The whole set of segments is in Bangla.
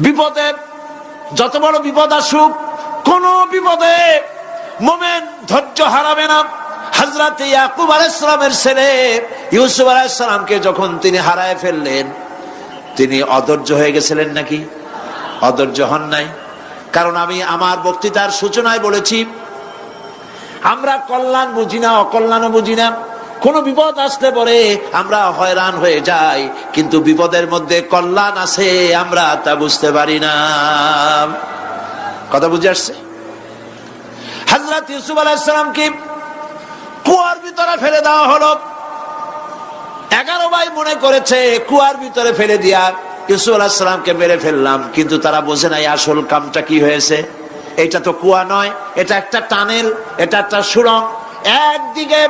বিপদে, যত বড় বিপদ আসুক, কোন বিপদে মোমেন ধৈর্য হারাবে না। হাজরাত ইয়াকুব আলাইসালামের ছেলে ইউসুফ আলাইসালামকে যখন তিনি হারায় ফেললেন, তিনি অধৈর্য হয়ে গেছিলেন নাকি? অধৈর্য হন নাই। কারণ আমি আমার বক্তৃতার সূচনায় বলেছি, আমরা কল্যাণ বুঝি না, অকল্যাণও বুঝি না। কোন বিপদ আসলে পরে আমরা হয়রান হয়ে যাই, কিন্তু বিপদের মধ্যে কল্যাণ আছে, আমরা তা বুঝতে পারি না। কথা বুঝে আসছে? হাজরত ইউসুফ আলাহিসামকে কুয়ার ভিতরে ফেলে দেওয়া হলো। এগারো ভাই মনে করেছে, কুয়ার ভিতরে ফেলে দিয়া ইউসুফ আলাহিসামকে মেরে ফেললাম, কিন্তু তারা বোঝে নাই আসল কামটা কি হয়েছে। এটা তো কুয়া নয়, এটা একটা টানেল, এটা একটা সুরং একদিকে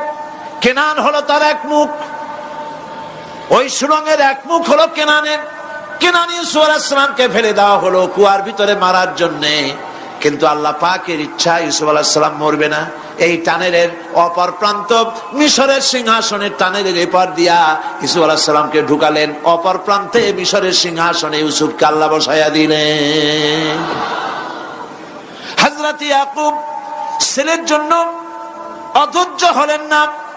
কেনান হলো তার এক মুখ। ওই সুরঙ্গের এক মুখ হলো কেনানের। কেনান ইউসুফ ফেলে দেওয়া হলো কুয়ার ভিতরে মারার জন্যে। কিন্তু আল্লাহ পাকের ইচ্ছা ইউসুফ আলাহিসাম মরবে না। এই টানেলের অপর প্রান্ত মিশরের সিংহাসনের টানেলের এপার দিয়া ইসুফ আলাহিসামকে ঢুকালেন। অপর প্রান্তে মিশরের সিংহাসনে ইউসুফকে আল্লাহ বসাইয়া দিলেন। হাজরত ইয়াকুব ছেলের জন্য অধৈর্য হলেন না।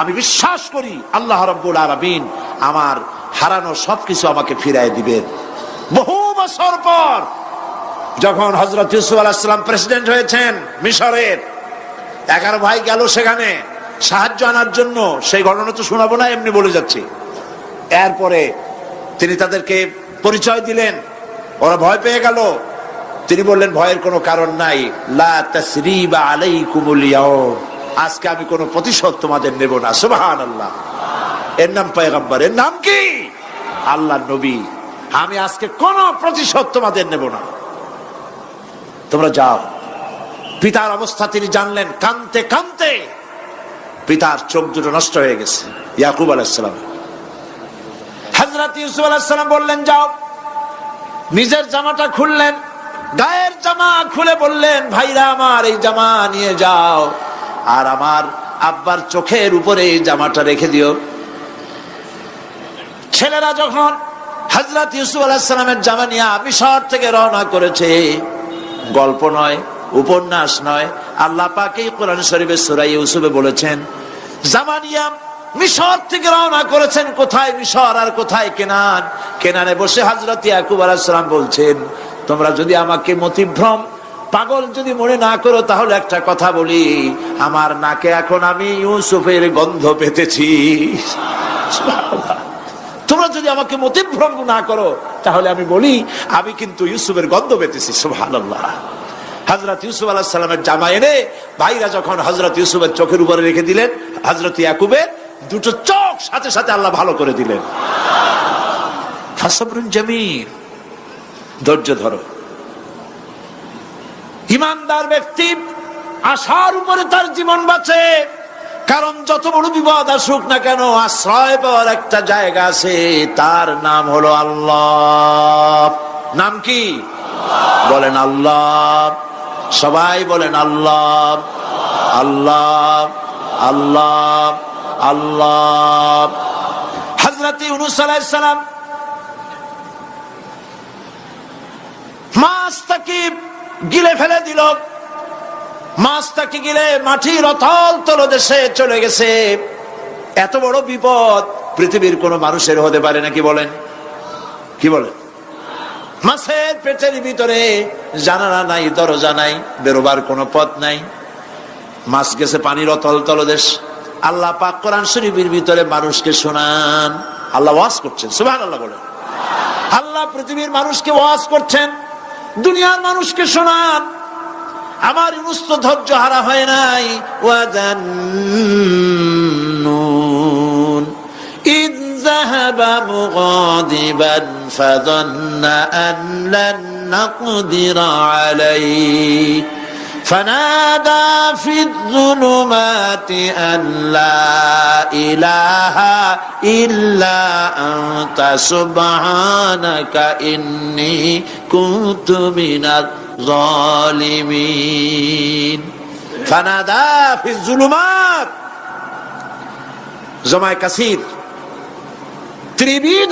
আমি বিশ্বাস করি আল্লাহ রব্বুল আলমিন আমার হারানো সবকিছু আমাকে ফিরাই দিবেন। বহু বছর পর যখন হজরত ইউসুফ আলাহিসাম প্রেসিডেন্ট হয়েছেন মিশরের এগারো ভাই গেল সেখানে, সাহায্য আনার জন্য, সেই ঘটনা তো শোনাবো না, এমনি বলে যাচ্ছি। এরপরে তিনি তাদেরকে পরিচয় দিলেন, ওরা ভয় পেয়ে গেল। তিনি বললেন, ভয়ের কোনো কারণ নাই, লা তাসরিবা আলাইকুমুল ইয়াউম। আজকে আমি কোনো প্রতিশোধ তোমাদের নেব না। সুবহান আল্লাহ এর নাম পয়গম্বর। এর নাম কি? আল্লাহ নবী। আমি আজকে কোন প্রতিশোধ তোমাদের নেব না। তোমরা যাও। পিতার অবস্থা তিনি জানলেন কানতে কানতে। পিতার চোখ দুটো নষ্ট হয়ে গেছে। ইয়াকুব আলাইসালাম হাজরত ইউসুফ আলাইসালাম বললেন, যাও। নিজের জামাটা খুললেন। গায়ের জামা খুলে বললেন, ভাইরা আমার, এই জামা নিয়ে যাও। আর আমার আব্বার চোখের উপরে জামাটা রেখে দিও। ছেলেরা যখন হজরত ইউসুফ আলাহিসামের জামা নিয়ে মিশর থেকে রওনা করেছে, গল্প নয়, উপন্যাস নয়, আল্লাহ পাকেই কোরআন শরীফের সুরাই ইউসুফে বলেছেন জামানিয়া মিশর থেকে রওনা করেছেন, কোথায় মিশর আর কোথায় কেনান? কেনানে বসে হজরত ইয়াকুব আলাহিসাম বলছেন, তোমরা যদি আমাকে মতিভ্রম পাগল যদি মনে না করো, তাহলে একটা কথা বলি। আমার নাকে এখন আমি ইউসুফের গন্ধ পেতেছি। তোমরা যদি আমাকে মতিভ্রম না করো, তাহলে আমি বলি, আমি কিন্তু ইউসুফের গন্ধ পেতেছি, সুবহানাল্লাহ। হজরত ইউসুফ আল্লাহ সাল্লামের জামা এনে ভাইরা যখন হজরত ইউসুফের চোখের উপরে রেখে দিলেন হজরত ইয়াকুবের দুটো চোখ সাথে সাথে আল্লাহ ভালো করে দিলেন। জামিল। ধৈর্য ধরো। ইমানদার ব্যক্তি আশার উপরে তার জীবন বাঁচে। কারণ যত বড় বিপদ আসুক না কেন, আশ্রয় পাওয়ার একটা জায়গা আছে, তার নাম হলো আল্লাহ। নাম কি? বলেন আল্লাহ। সবাই বলেন আল্লাহ। আল্লাহ আল্লাহ আল্লাহ। হজরত সালাম তাকে গিলে ফেলে দিল। মাছটাকে গিলে মাটির অতল তলদেশে চলে গেছে। এত বড় বিপদ পৃথিবীর কোন মানুষের হতে পারে নাকি বলেন? কি বলেন? মাছের পেটের ভিতরে জানালা নাই, দরজা নাই, বেরোবার কোনো পথ নাই। মাছ গেছে পানির অতল তলদেশ। আল্লাহ পাক কোরআন শরীফের ভিতরে মানুষকে শোনান। আল্লাহ ওয়াজ করছেন সুবহান আল্লাহ বলেন। আল্লাহ পৃথিবীর মানুষকে ওয়াজ করছেন। দুনিয়ার মানুষকে শোনান আমার ইউনুস তো ধৈর্য হারা হয় নাই ওয়াজান্নুন إذ ذهب مغاضبا فظن أن لن نقدر عليه فنادى في الظلمات أن لا إله إلا أنت سبحانك إني كنت من الظالمين فنادى في الظلمات জমায় কাসির ত্রিবিধ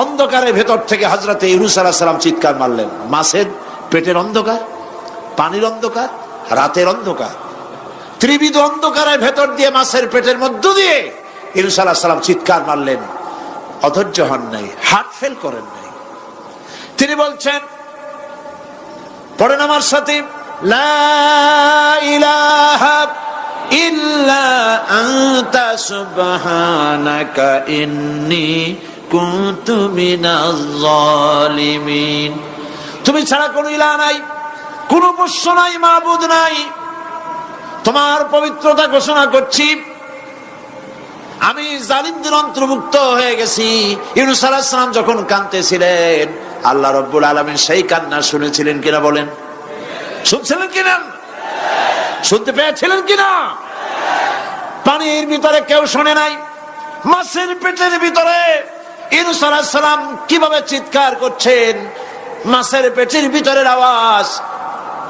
অন্ধকারের ভেতর থেকে হজরতে ইউনুস আলাহ সালাম চিৎকার মারলেন মাছের পেটের অন্ধকার পানির অন্ধকার, রাতের অন্ধকার। ত্রিবিধ অন্ধকারের ভেতর দিয়ে মাছের পেটের মধ্য দিয়ে ইউনুস আলাহ সালাম চিৎকার মারলেন। অধৈর্য হন নাই, হার্ট ফেল করেন নাই। তিনি বলছেন, পড়েন আমার সাথে তুমি ছাড়া কোন ইলাহ নাই। কোনো পোষ্য নাই, মাবুদ নাই। তোমার পবিত্রতা ঘোষণা করছি। আমি জালিমদের অন্তর্ভুক্ত হয়ে গেছি। ইউনুস আলাহিসাম যখন কানতেছিলেন আল্লাহ রব্বুল আলমিন সেই কান্না শুনেছিলেন কিনা বলেন? শুনছিলেন কিনা? শুনতে পেয়েছিলেন কিনা? পানির ভিতরে কেউ শোনে নাই। মাছের পেটের ভিতরে ইনুস আলাহিসাম কীভাবে চিৎকার করছেন? মাছের পেটের ভিতরের আওয়াজ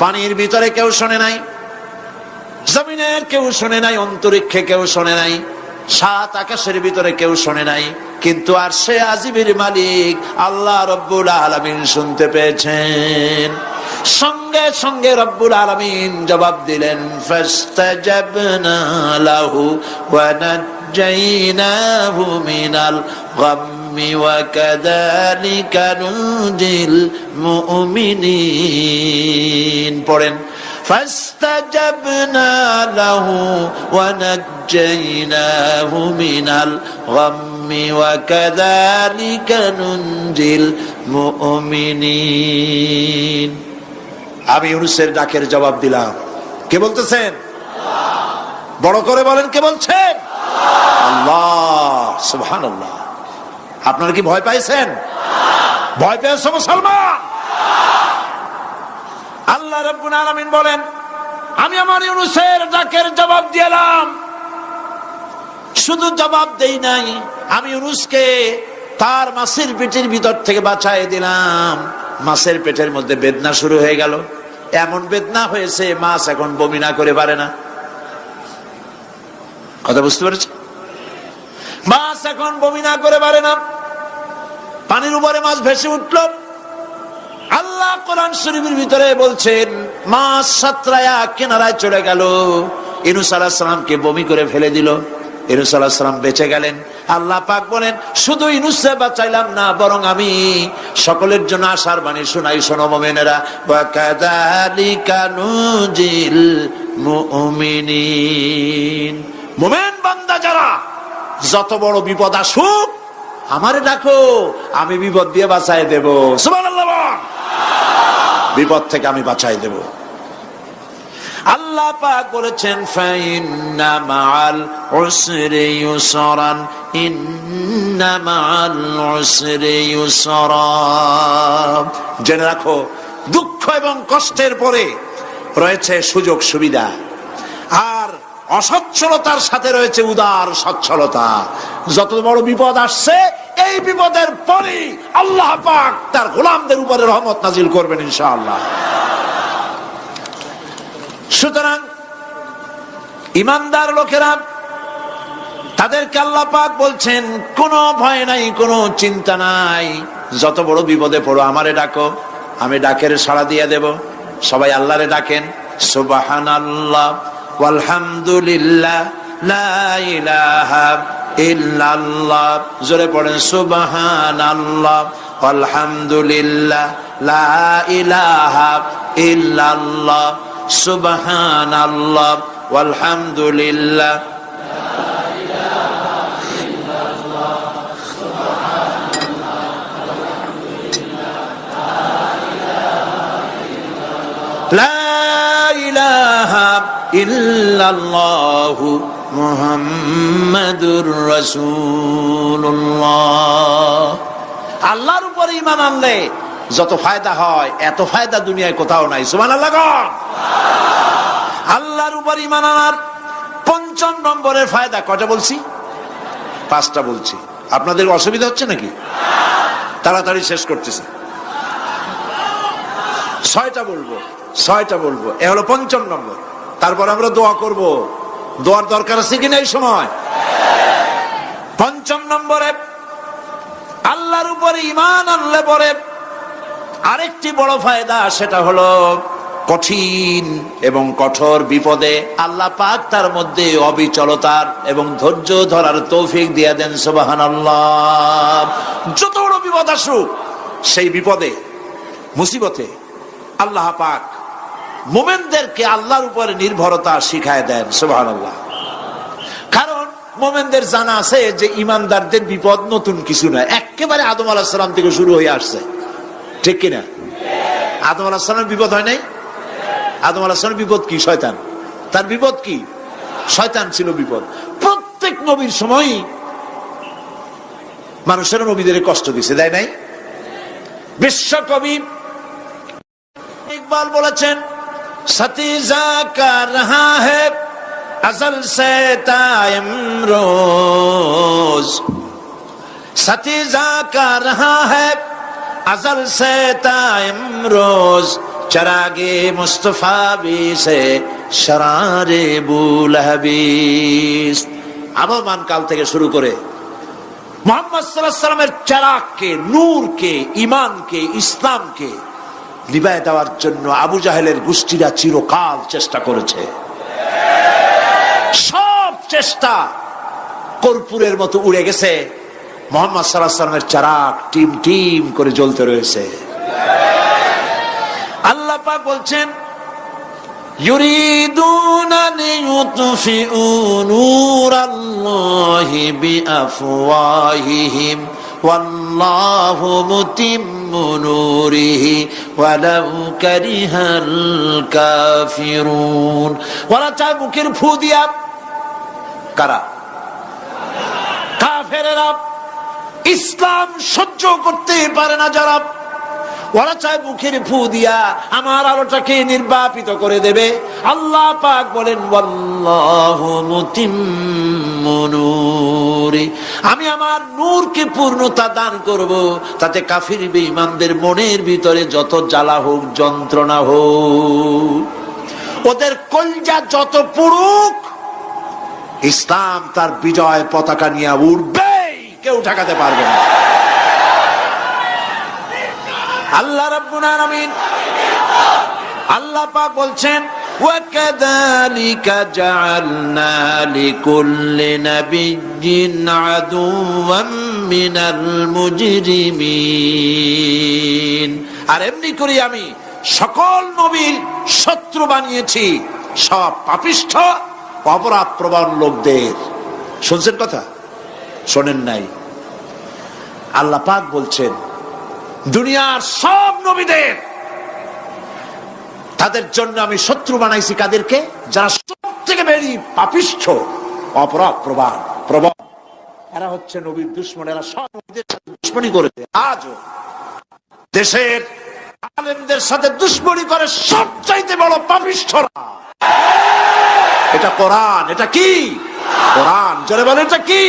পানির ভিতরে কেউ শোনে নাই, জমিনের কেউ শোনে নাই, অন্তরিক্ষে কেউ শোনে নাই, সাত আকাশের ভিতরে কেউ শোনে নাই, কিন্তু আর সে আজিবের মালিক আল্লাহ রব্বুল আলমিন শুনতে পেয়েছেন। সঙ্গে সঙ্গে রব্বুল আলমিন জবাব দিলেন লাহু মিনাল গাম্মি ওয়া কাযালিকা নুজিল মুমিনিন পড়েন فاستجبنا له ونجيناه من الغم وكذلك ننجي المؤمنين আমি ইউনুসের ডাকের জবাব দিলাম কে বলতেছেন বড় করে বলেন কে বলছেন আল্লাহ সুবহান আল্লাহ আপনারা কি ভয় পাইছেন? ভয় পেয়েছ মুসলমান? আল্লাহ রব্বুল আলামিন বলেন, আমি আমার ইউনুসের ডাকের জবাব দিলাম শুধু জবাব দেই নাই, আমি ইউনুসকে তার মাছের পেটের ভিতর থেকে বাঁচাই দিলাম। মাছের পেটের মধ্যে বেদনা শুরু হয়ে গেল। এমন বেদনা হয়েছে মাছ এখন বমি না করে পারে না। কথা বুঝতে পেরেছ মাছ এখন বমি না করে পারে না। পানির উপরে মাছ ভেসে উঠল। আল্লাহ কোরআন শরীফের ভিতরে বলছেন, মাছ সাতরায়া কেনারায় চলে গেল। ইনুস আলাহ সালামকে বমি করে ফেলে দিল। ইনুস আলাহ সালাম বেঁচে গেলেন। আল্লাহ পাক বলেন, শুধু ইনুসে বাঁচাইলাম না, বরং আমি সকলের জন্য আশার বাণী শোনাই। শোনো মোমেনেরা মোমেন বান্দা যারা, যত বড় বিপদ আসুক আমারে ডাকো, আমি বিপদ দিয়ে বাঁচাই দেব। বিপদ থেকে আমি বাঁচাই দেব। আল্লাহ পাক বলেছেন ইউসরান ইউসরা জেনে রাখো, দুঃখ এবং কষ্টের পরে রয়েছে সুযোগ সুবিধা। আর অসচ্ছলতার সাথে রয়েছে উদার সচ্ছলতা। যত বড় বিপদ আসছে এই বিপদের পরে আল্লাহ পাক তার গোলামদের উপরে রহমত নাজিল করবেন ইনশাআল্লাহ। সুতরাং ইমানদার লোকেরা তাদেরকে আল্লাহ পাক বলছেন, কোনো ভয় নাই, কোনো চিন্তা নাই। যত বড় বিপদে পড়ো, আমারে ডাকো, আমি ডাকের সাড়া দিয়ে দেব। সবাই আল্লাহরে ডাকেন সুবাহান আল্লাহ আলহামদুলিল্লাহ ইল্লাল্লাহ। জোরে পড়েন সুবাহান আল্লাহ আলহামদুলিল্লাহ লা ইলাহা ইল্লাল্লাহ সুবহান আল্লাহ আলহামদুলিল্লাহ মুহাম্মাদুর রাসূলুল্লাহ। আল্লাহর উপরে ইমান আনলে যত ফায়দা হয়, এত ফায়দা দুনিয়ায় কোথাও নাই। সুবহানাল্লাহ আল্লাহর উপর ইমান আনার পঞ্চম নম্বরের ফায়দা কটা বলছি? পাঁচটা বলছি। আপনাদের অসুবিধা হচ্ছে নাকি? তাড়াতাড়ি শেষ করতেছে। ছয়টা বলব ছয়টা বলব। এ হলো পঞ্চম নম্বর। তারপর আমরা দোয়া করব। দোয়ার দরকার আছে কিনা এই সময়? পঞ্চম নম্বরে, আল্লাহর উপরে ইমান আনলে পরে আরেকটি বড় ফায়দা, সেটা হলো কঠিন এবং কঠোর বিপদে আল্লাহ পাক তার মধ্যে অবিচলতার এবং ধৈর্য ধরার তৌফিক দিয়া দেন সুবাহান যত বড় বিপদ আসুক, সেই বিপদে, মুসিবতে আল্লাহ পাক মোমেনদেরকে আল্লাহর উপরে নির্ভরতা শিখায় দেন আল্লাহ কারণ মোমেনদের জানা আছে যে ইমানদারদের বিপদ নতুন কিছু নয়। একেবারে আদম আলাহ সালাম থেকে শুরু হয়ে আসছে। ঠিক কিনা? আদম আলাহ সালামের বিপদ হয় নাই? আদম আলাহ সালামের বিপদ কি? শয়তান। তার বিপদ কি? শয়তান ছিল বিপদ। প্রত্যেক নবীর সময়ই মানুষের নবীদের কষ্ট দিছে, দেয় নাই? বিশ্বকবি ইকবাল বলেছেন সতীজা কা রহা है अजल से तायम रोज सतीजा का रहा है अजल से तायम रोज चरागे मुस्तफा भी से शरारे বুলহবিস আবহমান কাল থেকে শুরু করে মোহাম্মদ সাল্লাহ সাল্লামের চারাককে নূরকে ইমানকে ইসলামকে লিবায় দেওয়ার জন্য আবু জাহেলের গোষ্ঠীরা চিরকাল চেষ্টা করেছে সব চেষ্টা কর্পূরের মতো উড়ে গেছে মোহাম্মদ সাল্লাহ সাল্লামের চারাক টিম টিম করে জ্বলতে রয়েছে আল্লাহ পাক বলছেন يريدون ليطفئوا نور الله بأفواههم والله متم نوره ولو كره الكافرون ওরা চায় মুখের ফু দিয়া কারা কাফেরেরা ইসলাম সহ্য করতে পারে না যারা ওরা চায় মুখের ফু দিয়া আমার আলোটাকে নির্বাপিত করে দেবে। আল্লাহ পাক বলেন। আমি আমার নূরকে পূর্ণতা দান করব, তাতে কাফির বেঈমানদের মনের ভিতরে যত জ্বালা হোক, যন্ত্রণা হোক। ওদের কলজা যত পুরুক ইসলাম তার বিজয় পতাকা নিয়ে উঠবেই কেউ ঠেকাতে পারবে না। আল্লাহ রাব্বুল আলামিন আল্লাহ পাক বলছেন وكذلك جعلنا لكل نبي عدوا من المجرمين আর এমনি করি আমি সকল নবীর শত্রু বানিয়েছি সব পাপিষ্ঠ অপরাধ প্রবণ লোকদের শুনছেন কথা শোনেন নাই আল্লাহ পাক বলছেন দুনিয়ার সব নবীদের। তাদের জন্য আমি শত্রু বানাইছি কাদেরকে? যারা সব থেকে বেরি পাপিষ্ঠ, অপরাধ, প্রবাদ, প্রবল। এরা হচ্ছে নবীর দুশ্মন, এরা সব নবীদের সাথে দুশ্মনী করেছে। আজও দেশের আলেমদের সাথে দুশ্মনী করে সবচাইতে বড় পাপিষ্ঠরা। এটা কোরআন, এটা কি? কোরআন। যারা বলে এটা কি?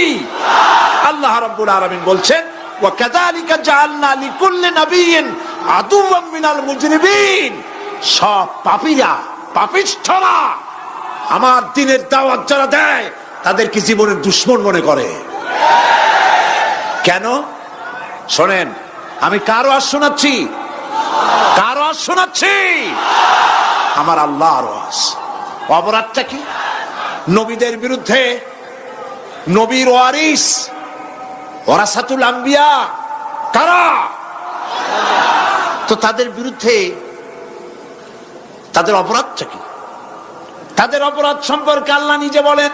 আল্লাহ রাব্বুল আলামিন বলছেন وكذلك جعلنا لكل نبي عدوا من المجرمين সব পাপীরা পাপিষ্ঠরা আমার দিনের দাওয়াত যারা দেয় তাদেরকে জীবনের দুশ্মন মনে করে কেন শোনেন আমি কারো আর শোনাচ্ছি কারো আর শোনাচ্ছি আমার আল্লাহ আওয়াজ অপরাধটা কি নবীদের বিরুদ্ধে নবীর ওয়ারিস ওরাসাতুল আম্বিয়া কারা তো তাদের বিরুদ্ধে তাদের অপরাধটা কি তাদের অপরাধ সম্পর্কে আল্লাহ নিজে বলেন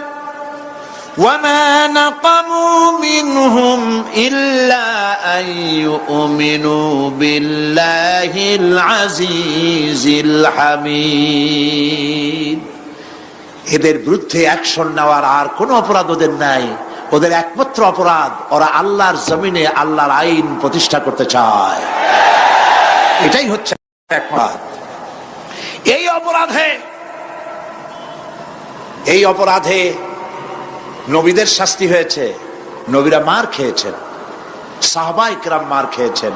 وما نقموا منهم إلا أن يؤمنوا بالله العزيز الحميد এদের বিরুদ্ধে অ্যাকশন নেওয়ার আর কোনো অপরাধ ওদের নাই ওদের একমাত্র অপরাধ, ওরা আল্লাহর জমিনে আল্লাহর আইন প্রতিষ্ঠা করতে চায়। এটাই হচ্ছে অপরাধ। এই অপরাধে এই অপরাধে নবীদের শাস্তি হয়েছে। নবীরা মার খেয়েছেন। সাহবাই কিরাম মার খেয়েছেন।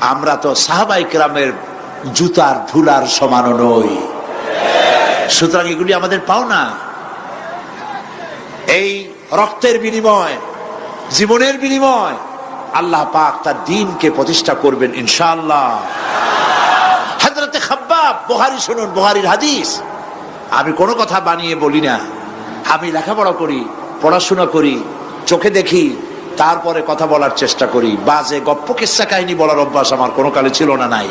আমরা তো সাহাবাই কিরামের জুতার ধুলার সমান নই। সুতরাং এগুলি আমাদের পাওনা। এই রক্তের বিনিময়, জীবনের বিনিময়। আল্লাহ পাক তার দিনকে প্রতিষ্ঠা করবেন, ইনশাআল্লাহ। হাজরতে খাব্বাব বহারি শুনুন বহারির হাদিস। আমি কোনো কথা বানিয়ে বলি না। আমি লেখাপড়া করি, পড়াশোনা করি, চোখে দেখি, তারপরে কথা বলার চেষ্টা করি। বাজে, গপ্প কিস্সা কাহিনী বলার অভ্যাস আমার কোনো কালে ছিল না, নাই।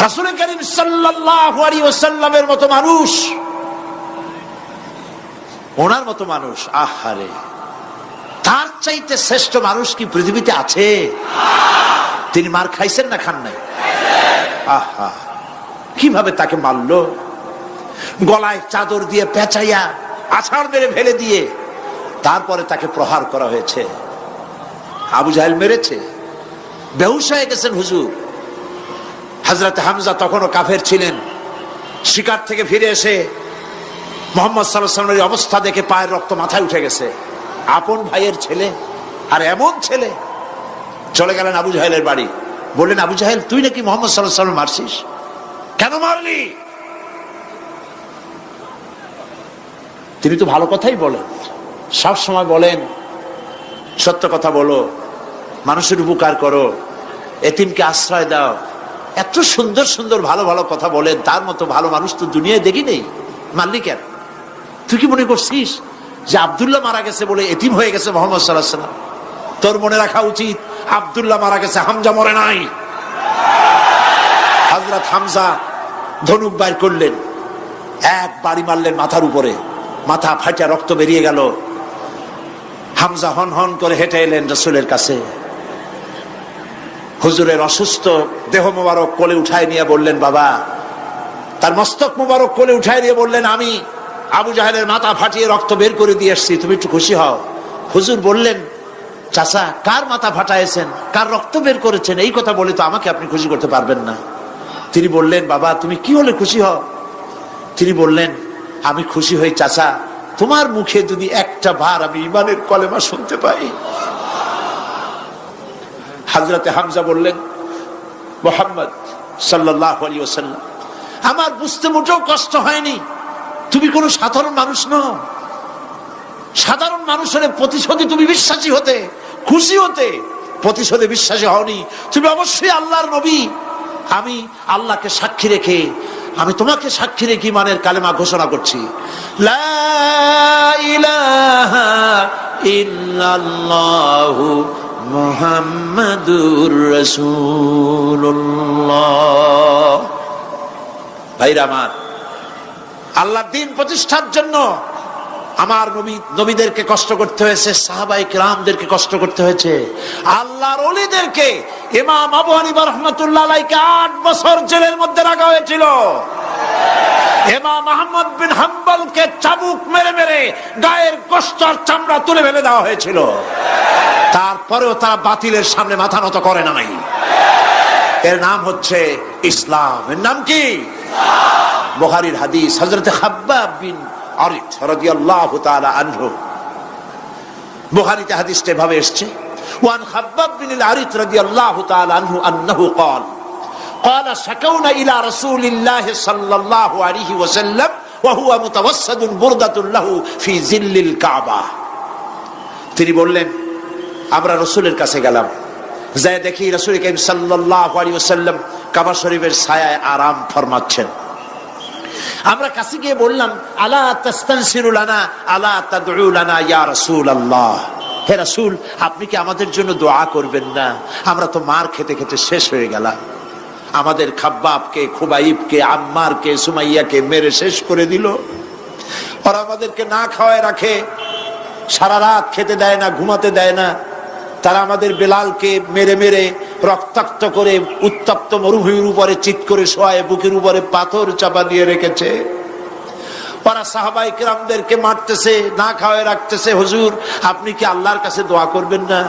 রাসুল করিম সাল্লাল্লাহু আলাইহি ওয়াসাল্লামের মতো মানুষ ওনার মতো মানুষ, আহারে। তার চাইতে শ্রেষ্ঠ মানুষ কি পৃথিবীতে আছে? তিনি মার খাইছেন না খান নাই? আহা, কীভাবে তাকে মারলো? গলায় চাদর দিয়ে পেঁচাইয়া, আছাড় মেরে ফেলে দিয়ে, তারপরে তাকে প্রহার করা হয়েছে। আবু জাহেল মেরেছে। বেহুশ হয়ে গেছেন হুজুর। হাজরত হামজা তখনও কাফের ছিলেন। শিকার থেকে ফিরে এসে মোহাম্মদ সাল্লাহামের অবস্থা দেখে পায়ের রক্ত মাথায় উঠে গেছে। আপন ভাইয়ের ছেলে আর এমন ছেলে। চলে গেলেন আবু জাহেলের বাড়ি। বললেন, আবু জাহেল, তুই নাকি মোহাম্মদ সাল্লাহ সাল্লাম মারছিস? কেন মারলি? তিনি তো ভালো কথাই বলেন। সব সময় বলেন, সত্য কথা বলো, মানুষের উপকার করো, এতিমকে আশ্রয় দাও। এত সুন্দর সুন্দর ভালো ভালো কথা বলেন, তার মতো ভালো মানুষ তো দুনিয়ায় দেখি নেই কেন? তুই কি মনে করছিস যে আবদুল্লাহ মারা গেছে বলে এতিম হয়ে গেছে মোহাম্মদ সাল্লাহ সাল্লাম তোর মনে রাখা উচিত আবদুল্লাহ মারা গেছে, হামজা মরে নাই। হজরত হামজা ধনুক বাইর করলেন, এক বাড়ি মারলেন মাথার উপরে, মাথা ফাটা রক্ত বেরিয়ে গেল। হামজা হন হন করে হেঁটে এলেন রসুলের কাছে। হুজুরের অসুস্থ দেহ মোবারক কোলে উঠায় নিয়ে বললেন, বাবা, তার মস্তক মোবারক কোলে উঠায় নিয়ে বললেন, আমি আবু জাহেলের মাথা ফাটিয়ে রক্ত বের করে দিয়ে এসছি, তুমি একটু খুশি হও। হুজুর বললেন, চাচা, কার মাথা ফাটাইছেন? কার রক্ত বের করেছেন? এই কথা বলে তো আমাকে আপনি খুশি করতে পারবেন না। তিনি বললেন, বাবা, তুমি কি হলে খুশি হও? তিনি বললেন, আমি খুশি হই, চাচা, তোমার মুখে যদি একটা বার আমি ইমানের কলেমা শুনতে পাই। হাজরতে হামজা বললেন, মোহাম্মদ সাল্লাহ আমার বুঝতে মোটেও কষ্ট হয়নি। তুমি কোনো সাধারণ মানুষ নও। সাধারণ মানুষের প্রতিশোধে তুমি বিশ্বাসী হতে, খুশি হতে প্রতিশোধে বিশ্বাসী হওনি। তুমি অবশ্যই আল্লাহর নবী। আমি আল্লাহকে সাক্ষী রেখে, আমি তোমাকে সাক্ষী রেখে মানের কালেমা ঘোষণা করছি। ভাইরা আমার আল্লাহ দিন প্রতিষ্ঠার জন্য আমার নবী, নবীদেরকে কষ্ট করতে হয়েছে সাহাবাই রামদেরকে কষ্ট করতে হয়েছে। আল্লাহর অলিদেরকে ইমাম আবু হানিফা রহমতুল্লাহ আট বছর জেলের মধ্যে রাখা হয়েছিল। ইমাম আহমদ বিন হাম্বলকে চাবুক মেরে মেরে গায়ের কষ্ট চামড়া তুলে ফেলে দেওয়া হয়েছিল। তারপরেও তারা বাতিলের সামনে মাথা নত করে নাই। এর নাম হচ্ছে ইসলাম। এর নাম কি? বহারির হাদিস হজরত খাব্বাব বিন আরিত রাদিয়াল্লাহু তাআলা আনহু বুখারীতে হাদিসটা এভাবে এসেছে ওয়ান খাব্বাব বিন আরিত রাদিয়াল্লাহু তাআলা আনহু আন্নাহু قال قال شكونا الى رسول الله صلى الله عليه وسلم وهو متوسد بردة له في ظل الكعبة তিনি বললেন আমরা রসুলের কাছে গেলাম যাই দেখি রসুল করিম সাল্লাল্লাহু আলাইহি ওয়াসাল্লাম কাবা শরীফের ছায়ায় আরাম ফরমাচ্ছেন আমরা কাছে গিয়ে বললাম, আলা তাস্তানসিরুলানা আলা তাদউলানা ইয়া রাসূলুল্লাহ? হে রাসূল, আপনি কি আমাদের জন্য দোয়া করবেন না? আমরা তো মার খেতে খেতে শেষ হয়ে গেলাম। আমাদের খাব্বাবকে, খুবাইবকে, আম্মারকে, সুমাইয়াকে মেরে শেষ করে দিল। ওরা আমাদেরকে না খাওয়ায় রাখে, সারা রাত খেতে দেয় না, ঘুমাতে দেয় না। তারা আমাদের বেলালকে মেরে মেরে রক্তাক্ত করে উত্তপ্ত মরুভূমির উপরে চিত করে শোয়ায়, বুকের উপরে পাথর চাপা দিয়ে রেখেছে। ওরা সাহাবাই কিরামদেরকে মারতেছে, না খাওয়ায় রাখতেছে, হুজুর, আপনি কি আল্লাহর কাছে দোয়া করবেন না?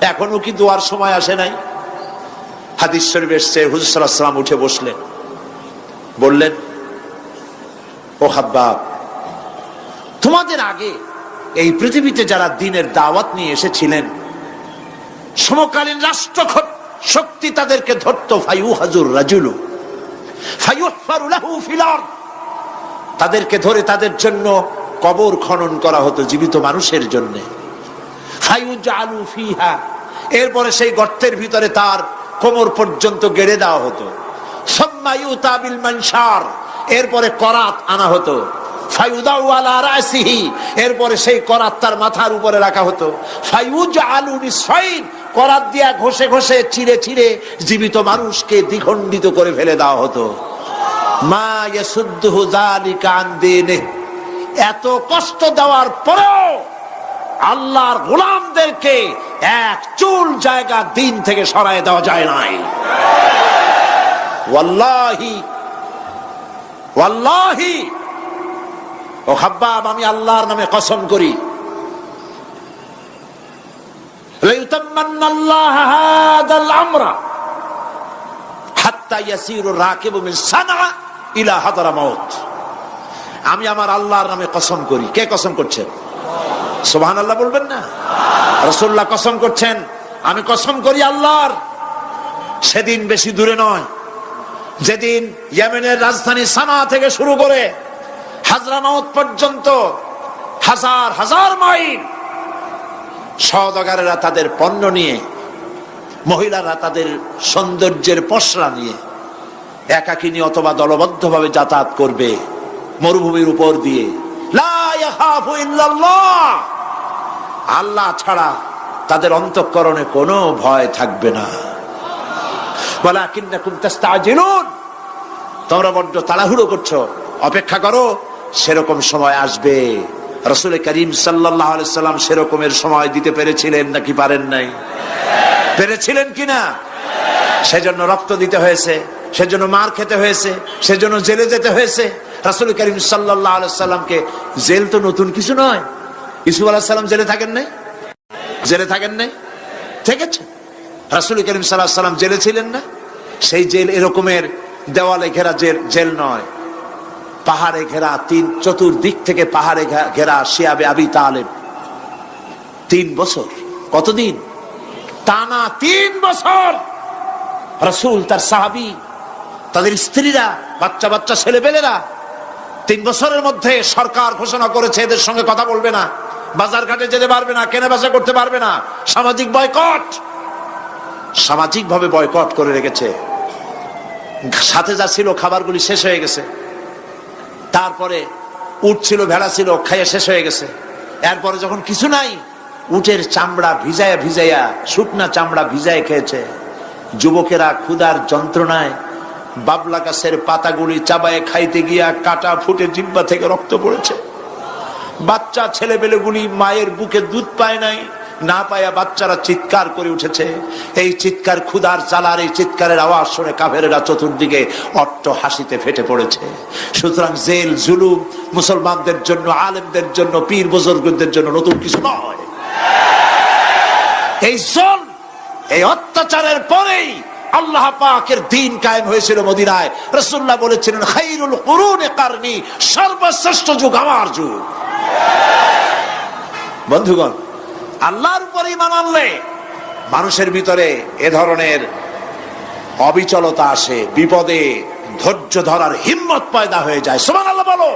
এখনও কি দোয়ার সময় আসে নাই? হাদিস শরীফ এসছে, হুজুর সাল্লাম উঠে বসলেন। বললেন, ও হাব্বাব, তোমাদের আগে এই পৃথিবীতে যারা দিনের দাওয়াত নিয়ে এসেছিলেন সমকালীন রাষ্ট্র শক্তি তাদেরকে ধরত ফাইউ হাজুর রাজুলু। তাদেরকে ধরে তাদের জন্য কবর খনন করা হতো জীবিত মানুষের জন্য। এরপরে সেই গর্তের ভিতরে তার কোমর পর্যন্ত গেড়ে দেওয়া হতো। ইউতাবিল মানসার। এরপরে করাত আনা হতো। এরপরে সেই করাত তার মাথার উপরে রাখা হতো। ফাইউজালু নিসফাইন। করাত দিয়া ঘষে ঘষে ছিঁড়ে ছিঁড়ে জীবিত মানুষকে দ্বিখণ্ডিত করে ফেলে দেওয়া হতো। মা ইয়াসুদ্দুহু যালিকা আন এত কষ্ট দেওয়ার পরেও আল্লাহর গোলামদেরকে এক চুল জায়গা দিন থেকে সরায় দেওয়া যায় নাই। ওয়াল্লাহি ওয়াল্লাহি ও হাব্বাব আমি আল্লাহর নামে কসম করি। আমি আমার আল্লাহর নামে কসম করি। কে কসম করছেন? সোহান আল্লাহ বলবেন না? রসুল্লাহ কসম করছেন। আমি কসম করি আল্লাহর। সেদিন বেশি দূরে নয়। যেদিন ইয়েমেনের রাজধানী সানা থেকে শুরু করে হাজরামাউত পর্যন্ত হাজার হাজার মাইল সহদগারেরা তাদের পণ্য নিয়ে, মহিলারা তাদের সৌন্দর্যের পসরা নিয়ে, একাকিনী অথবা দলবদ্ধভাবে যাতায়াত করবে, মরুভূমির উপর দিয়ে। আল্লাহ ছাড়া তাদের অন্তঃকরণে কোনো ভয় থাকবে না। তোমরা বড্ড তাড়াহুড়ো করছ। অপেক্ষা করো। সেরকম সময় আসবে। রসুল করিম সাল্লাম সেরকমের সময় দিতে পেরেছিলেন নাকি পারেন নাই? পেরেছিলেন কিনা? সেজন্য রক্ত দিতে হয়েছে, সেজন্য মার খেতে হয়েছে, সেজন্য জেলে যেতে হয়েছে। রাসুল করিম সাল্লাহ সাল্লামকে, জেল তো নতুন কিছু নয়। ইসুফ আলাহ সাল্লাম জেলে থাকেন নাই? জেলে থাকেন নাই? থেকেছে। রাসুল করিম সাল্লাহ সাল্লাম জেলে ছিলেন না? সেই জেল এরকমের দেওয়ালে ঘেরা জেল জেল নয়। পাহাড়ে ঘেরা, তিন চতুর্দিক থেকে পাহাড়ে ঘেরা শিয়াবে আবি তালেব। তিন বছর। কতদিন? টানা তিন বছর। রসুল, তার সাহাবি, তাদের স্ত্রীরা, বাচ্চা বাচ্চা ছেলেপেলেরা তিন বছরের মধ্যে সরকার ঘোষণা করেছে, এদের সঙ্গে কথা বলবে না। বাজার ঘাটে যেতে পারবে না কেনা বেচা করতে পারবে না। সামাজিক বয়কট। সামাজিক ভাবে বয়কট করে রেখেছে। সাথে যা ছিল, খাবারগুলি শেষ হয়ে গেছে। তারপরে উট ছিল, ভেড়া ছিল, খাইয়ে শেষ হয়ে গেছে। এরপরে যখন কিছু নাই, উটের চামড়া ভিজায়া ভিজাইয়া শুকনা চামড়া ভিজায় খেয়েছে। যুবকেরা ক্ষুধার যন্ত্রণায় বাবলা গাছের পাতাগুলি চাবায়ে খাইতে গিয়া কাটা ফুটে জিব্বা থেকে রক্ত পড়েছে। বাচ্চা ছেলেবেলেগুলি মায়ের বুকে দুধ পায় নাই। না পায়া বাচ্চারা চিৎকার করে উঠেছে। এই চিৎকার ক্ষুধার চালার এই চিৎকারের আওয়াজ শুনে কাফেরেরা চতুর্দিকে অট্ট হাসিতে ফেটে পড়েছে। সুতরাং জেল, জুলুম, মুসলমানদের জন্য, আলেমদের জন্য, পীর বুজুর্গদের জন্য নতুন কিছু নয়। এই জল এই অত্যাচারের পরেই আল্লাহ পাকের দিন কায়েম হয়েছিল মদিনায়। রসুল্লাহ বলেছিলেন, খাইরুল কুরুনে কারনি, সর্বশ্রেষ্ঠ যুগ আমার যুগ। বন্ধুগণ আল্লাহর উপর ইমান আনলে মানুষের ভিতরে এ ধরনের অবিচলতা আসে, বিপদে ধৈর্য ধরার হিম্মত পয়দা হয়ে যায়। সোমান আল্লাহ বলো।